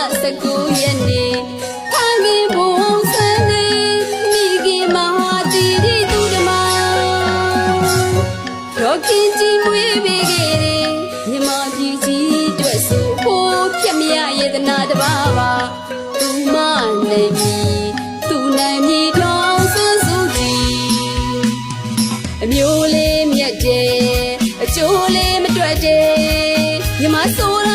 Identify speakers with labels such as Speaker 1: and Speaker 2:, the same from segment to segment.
Speaker 1: 19ရက်နေ့ဖခင်ဘုံဆန်းလေးမိခင်မဟာတိရီသူဓမ္မရောခင်ကြီးမွေးပေးခဲ့တယ်မြမပြည်ကြီးတွေ့ဆိုဖို့ပြမရယေဒနာတပါပါသူမနိုင်ပြီသူနိုင်ပြီတော့ဆန်းစုကြည်အမျိုးလေးမြတ်တယ်အကျိုးလေးမတွေ့တယ်မြမဆိုး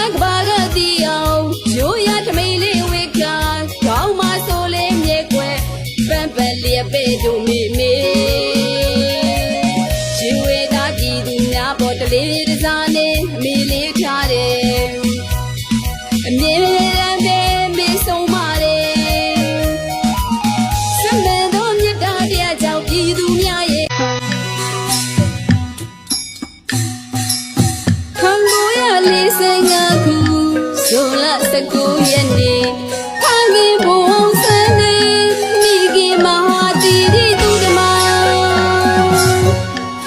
Speaker 1: 19ရက်နေ့ဖခင်ဘုံစံနေမိခင်မဟာတီရီသူဓမ္မ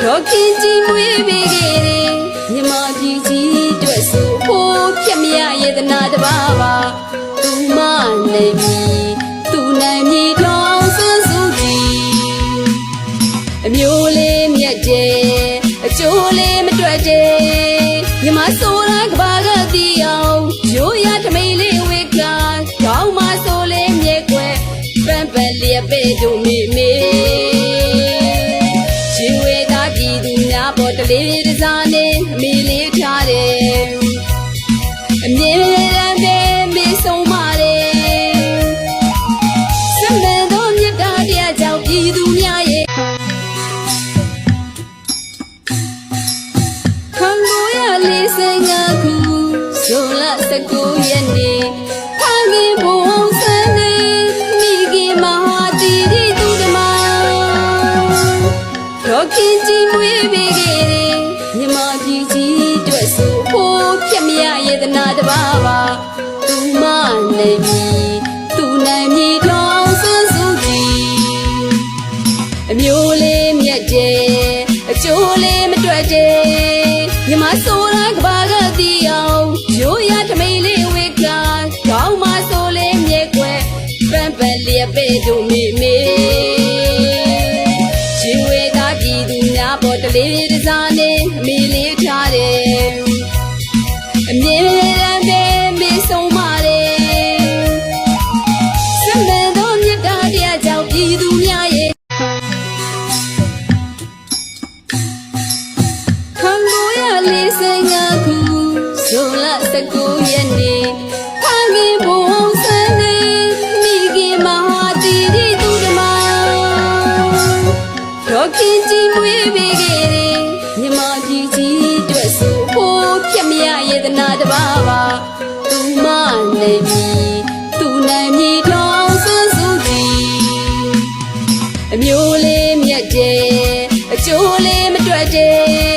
Speaker 1: ဒေါခင်ကြီးမွေးပေးခဲ့တယ်မြမကြီးကြီးတွေ့ဆိုဖိုးပြက်မရယေတနာတပါးပါသူမနိုင်မီသူနိုင်မီထောင်းဆန်းစုကြည်အမျိုးလေးမြက်တယ်အကျိုးလေးမတွက်တယ် တို့မိမေရှင်ဝေသားပြည်သူများပေါ်တလေးတစားနဲ့အမေလေးထားတယ်အမြဲတမ်းပဲမေဆုံးပါတယ်စမန်တော်မြတ်တာတရားကြောင့်ပြည်သူများရဲ့ခံကိုရလေးစင်ငါခုဇွန်လ19ရက်နေ့ဖခင်ဘုံ ဒေါခင်ကြီးမွေးပေးခဲ့တယ်မြမကြီးကြီးတွေ့ဆိုဖိုးပြက်မရယေတနာတပါးပါသူမနိုင်မီသူနိုင်မီထောင်းဆန်းစုကြည်အမျိုးလေးမြက်တယ်အကျိုးလေးမတွက်တယ်မြမဆိုတာကဘာကတီအောင်ရိုးရထမိန်လေးဝေကခေါင်းမဆိုလေးမြဲကွယ်ပန်းပလျက်ပဲ့တို့မိမေ လေးတစားနဲ့အမေလေးထားတယ်အမြဲတမ်းပဲမေဆုံးပါတယ်စမန်တော်မြတ်တာတရားကြောင့်ပြည်သူများရဲ့ခံကိုရလေးစင်ငါခုဇွန်လ19ရက်နေ့ဖခင်ဘုံစံနေမိခင်မဟာတီရီသူဓမ္မ ဒေါခင်ကြီးမွေးပေးခဲ့တယ်မြမကြီးကြီးတွေ့ဆိုဖိုးပြက်မရယေတနာတပါးပါသူမနိုင်မီသူနိုင်မီထောင်းဆန်းစုကြည်အမျိုးလေးမြက်တယ်အကျိုးလေးမတွက်တယ်